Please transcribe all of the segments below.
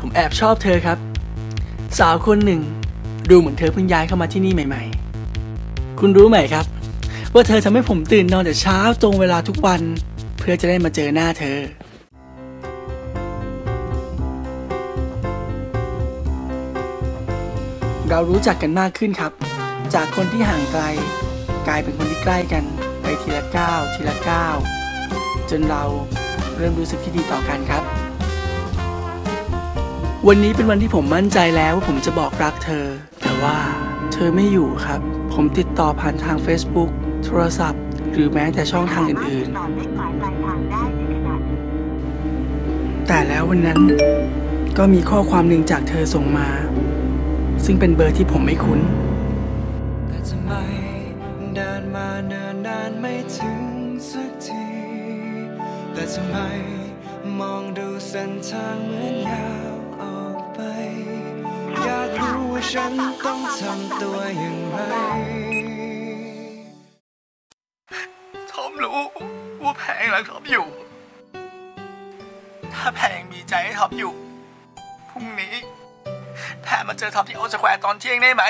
ผมแอบชอบเธอครับ สาวคนหนึ่ง ดูเหมือนเธอเพิ่งย้ายเข้ามาที่นี่ใหม่ ๆ คุณรู้ไหมครับ ว่าเธอทำให้ผมตื่นนอนแต่เช้าตรงเวลาทุกวัน เพื่อจะได้มาเจอหน้าเธอ เรารู้จักกันมากขึ้นครับ จากคนที่ห่างไกล กลายเป็นคนที่ใกล้กันไปทีละก้าวทีละก้าวจนเราเริ่มรู้สึกที่ดีต่อกันครับ วันนี้เป็นวันที่ผมมั่นใจแล้วว่าผมจะบอกรักเธอ แต่ว่าเธอไม่อยู่ครับ ผมติดต่อผ่านทาง Facebook โทรศัพท์ หรือแม้แต่ช่องทางอื่นๆ แต่แล้ววันนั้นก็มีข้อความหนึ่งจากเธอส่งมา ซึ่งเป็นเบอร์ที่ผมไม่คุ้นแต่ทำไมเดินมาเนินนานไม่ถึงสักที แต่ทำไมมองดูเส้นทางเหมือนยาว ฉันต้องทำตัวอย่างไร ทอมรู้ว่าแพงรักท็อมอยู่ ถ้าแพงมีใจให้ทอมอยู่ พรุ่งนี้แพงมาเจอทอมที่โอสแควร์ตอนเที่ยงได้ไหม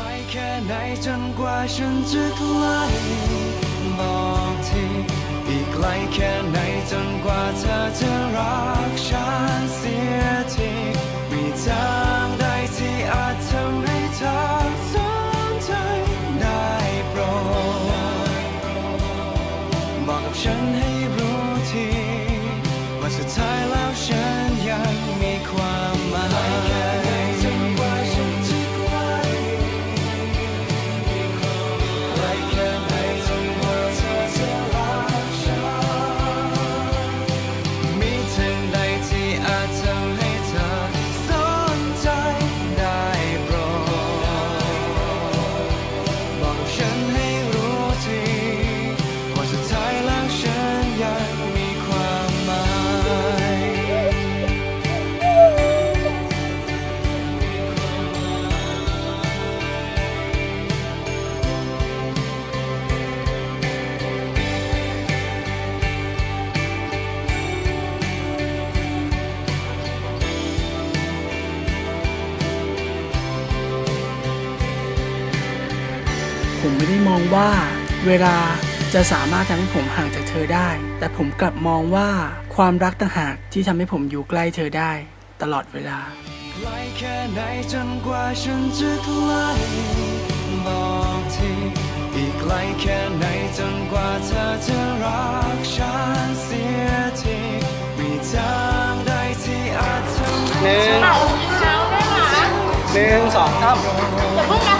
ลแค่ไหนจนกว่าฉันจะใกล้บอกทีอีกไกลแค่ไหนจนกว่าเธอจะรัก ผมไม่ได้มองว่า เวลาจะสามารถทำให้ผมห่างจากเธอได้ แต่ผมกลับมองว่าความรักต่างหากที่ทำให้ผมอยู่ใกล้เธอได้ ตลอดเวลาไกลแค่ไหนจนกว่าฉันจะใกลบอกทีอีกไกลแค่ไหนจนกว่าเธอจะรักฉันเสียทีมีทางใดที่อาจทำให้เธอหนึ่งสองสามอย่าเพิ่งนะ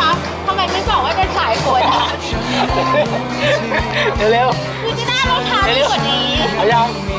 เร็วคือจะน่ารองเท้าดีกว่านี้ๆเอายังมี